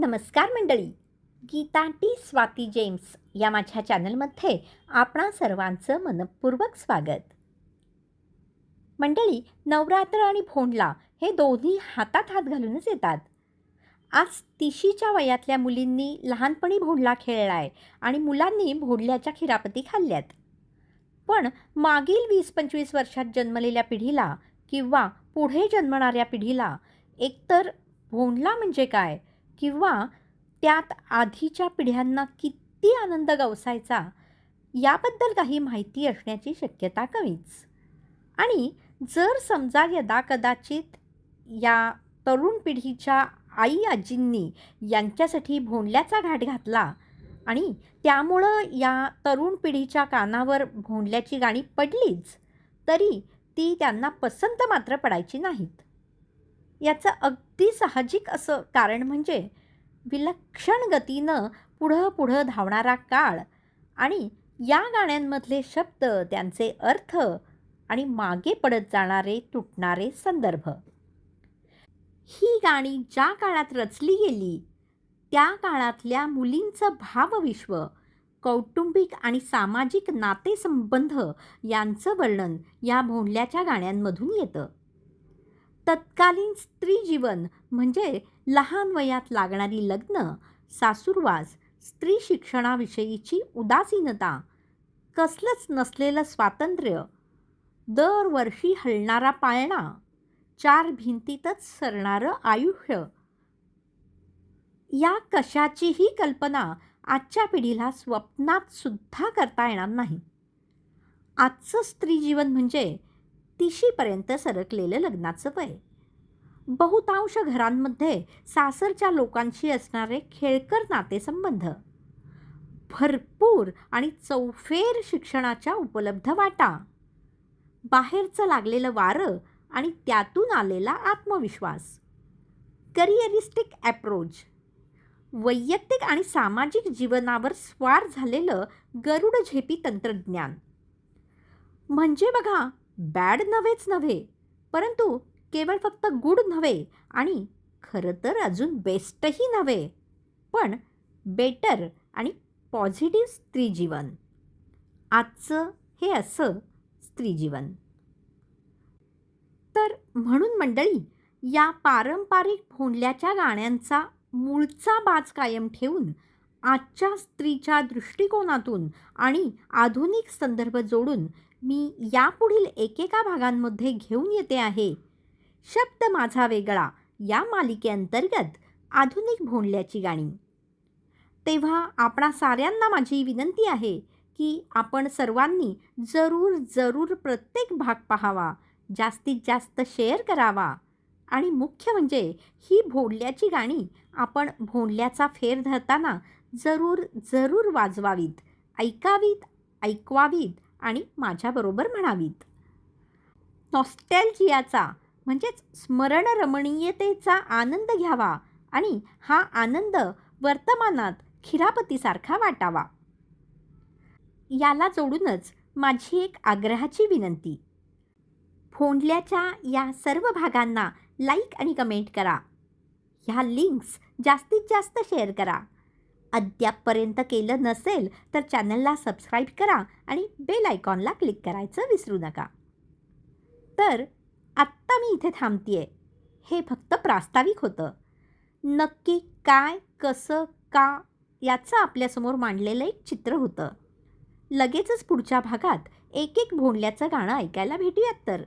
नमस्कार मंडळी. Gita T Swati James या माझ्या चॅनलमध्ये आपणा सर्वांचं मनपूर्वक स्वागत. मंडळी नवरात्र आणि भोंडला हे दोन्ही हातात हात घालूनच येतात. आज तिशीच्या वयातल्या मुलींनी लहानपणी भोंडला खेळला आहे आणि मुलांनी भोंडल्याच्या खिरापती खाल्ल्यात. पण मागील वीस पंचवीस वर्षात जन्मलेल्या पिढीला किंवा पुढे जन्मणाऱ्या पिढीला एकतर भोंडला म्हणजे काय किंवा त्यात आधीच्या पिढ्यांना किती आनंद गवसायचा याबद्दल काही माहिती असण्याची शक्यता कमीच. आणि जर समजा यदा कदाचित या तरुण पिढीच्या आई आजींनी यांच्यासाठी भोंडल्याचा घाट घातला आणि त्यामुळं या तरुण पिढीच्या कानावर भोंडल्याची गाणी पडलीच तरी ती त्यांना पसंत मात्र पडायची नाहीत. याचं अगदी साहजिक असं कारण म्हणजे विलक्षण गतीनं पुढं पुढं धावणारा काळ आणि या गाण्यांमधले शब्द त्यांचे अर्थ आणि मागे पडत जाणारे तुटणारे संदर्भ. ही गाणी ज्या काळात रचली गेली त्या काळातल्या मुलींचं भावविश्व कौटुंबिक आणि सामाजिक नातेसंबंध यांचं वर्णन या भोंडल्याच्या गाण्यांमधून येतं. तत्कालीन स्त्री जीवन म्हणजे लहान वयात लागणारी लग्न सासूरवास स्त्री शिक्षणाविषयीची उदासीनता कसलंच नसलेलं स्वातंत्र्य दरवर्षी हलणारा पाळणा चार भिंतीतच सरणारं आयुष्य. या कशाचीही कल्पना आजच्या पिढीला स्वप्नात सुद्धा करता येणार नाही. आजचं स्त्री जीवन म्हणजे तिशीपर्यंत सरकलेलं लग्नाचं वय. बहुतांश घरांमध्ये सासरच्या लोकांशी असणारे खेळकर नातेसंबंध. भरपूर आणि चौफेर शिक्षणाच्या उपलब्ध वाटा. बाहेरचं लागलेलं वारं आणि त्यातून आलेला आत्मविश्वास. Careeristic approach. वैयक्तिक आणि सामाजिक जीवनावर स्वार झालेलं गरुड झेपी तंत्रज्ञान. म्हणजे बघा बॅड नव्हेच नव्हे परंतु केवळ फक्त गुड नव्हे आणि खरं तर अजून बेस्टही नव्हे. पण बेटर आणि पॉझिटिव्ह स्त्रीजीवन. आजचं हे असं स्त्रीजीवन. तर म्हणून मंडळी या पारंपरिक भोंडल्याच्या गाण्यांचा मूळचा बाज कायम ठेवून आजच्या स्त्रीच्या दृष्टिकोनातून आणि आधुनिक संदर्भ जोडून मी यापुढील एकेका भागांमध्ये घेऊन येते आहे. शब्द माझा वेगळा या मालिकेअंतर्गत आधुनिक भोंडल्याची गाणी. तेव्हा आपणा साऱ्यांना माझी विनंती आहे की आपण सर्वांनी जरूर जरूर प्रत्येक भाग पाहावा जास्तीत जास्त शेअर करावा आणि मुख्य म्हणजे ही भोंडल्याची गाणी आपण भोंडल्याचा फेर धरताना जरूर जरूर वाजवावीत. ऐकावीत ऐकवावीत आणि माझ्याबरोबर म्हणावीत. नॉस्टॅल्जियाचा म्हणजेच स्मरणरमणीयतेचा आनंद घ्यावा आणि हा आनंद वर्तमानात खिरापतीसारखा वाटावा. याला जोडूनच माझी एक आग्रहाची विनंती. फोंडल्याच्या या सर्व भागांना लाईक आणि कमेंट करा. ह्या लिंक्स जास्तीत जास्त शेअर करा. अद्यापपर्यंत केलं नसेल तर चॅनलला सबस्क्राईब करा आणि बेल आयकॉनला क्लिक करायचं विसरू नका. तर आत्ता मी इथे थांबते हे फक्त प्रास्ताविक होतं. नक्की काय कसं का याचं आपल्यासमोर मांडलेलं एक चित्र होतं. लगेचच पुढच्या भागात एक एक भोंडल्याचं गाणं ऐकायला भेटूयात तर.